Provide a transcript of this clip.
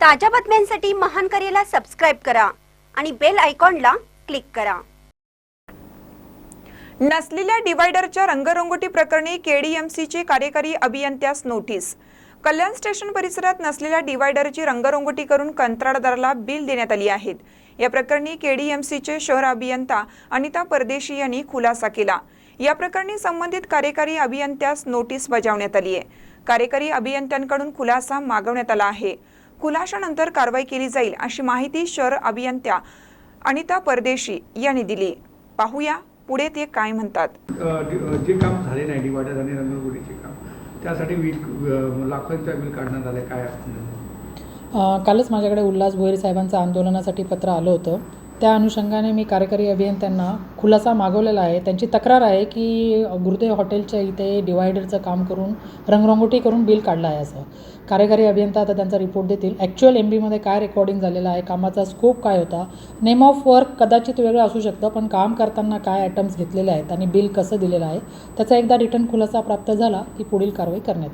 ताज्या बातम्यांसाठी महान करेला सबस्क्राईब करा आणि बेल आयकॉनला क्लिक करा. नसलेल्या डिवायडरच्या रंगरंगोटी प्रकरणी केडीएमसीचे कार्यकारी अभियंत्यास नोटीस कल्याण स्टेशन परिसरात नसलेल्या डिवायडरची रंगरंगोटी करून कंत्राटदाराला बिल देण्यात आली आहेत. या प्रकरणी केडीएमसीचे शहर अभियंता अनिता परदेशी यांनी खुलासा केला. या प्रकरणी संबंधित कार्यकारी अभियंत्यास नोटीस बजावण्यात आली आहे कार्यकारी अभियंत्यांकडून खुलासा मागवण्यात आला आहे. खुलाशानंतर कारवाई केली जाईल अशी माहिती शहर अभियंत्या अनिता परदेशी यांनी दिली. पाहूया पुढे ते काय म्हणतात. जे काम झाले नाही डिवायडर आणि रंगगुडीचे काम त्यासाठी लाखोंचा बिल काढण्यात आलं काय कालच माझ्याकडे उल्हास भोईर साहेबांचं आंदोलनासाठी पत्र आलं होतं. त्या अनुषंगाने मी कार्यकारी अभियंत्यांना खुलासा मागवलेला आहे. त्यांची तक्रार आहे की गुरुदेव हॉटेलच्या इथे डिवायडरचं काम करून रंगरंगोटी करून बिल काढलं आहे असं. कार्यकारी अभियंता आता त्यांचा रिपोर्ट देतील. ॲक्च्युअल एम बीमध्ये काय रेकॉर्डिंग झालेलं आहे कामाचा स्कोप काय होता? नेम ऑफ वर्क कदाचित वेगळं असू शकतं पण काम करताना काय आयटम्स घेतलेले आहेत आणि बिल कसं दिलेलं आहे त्याचा एकदा रिटर्न खुलासा प्राप्त झाला की पुढील कारवाई करण्यात येईल.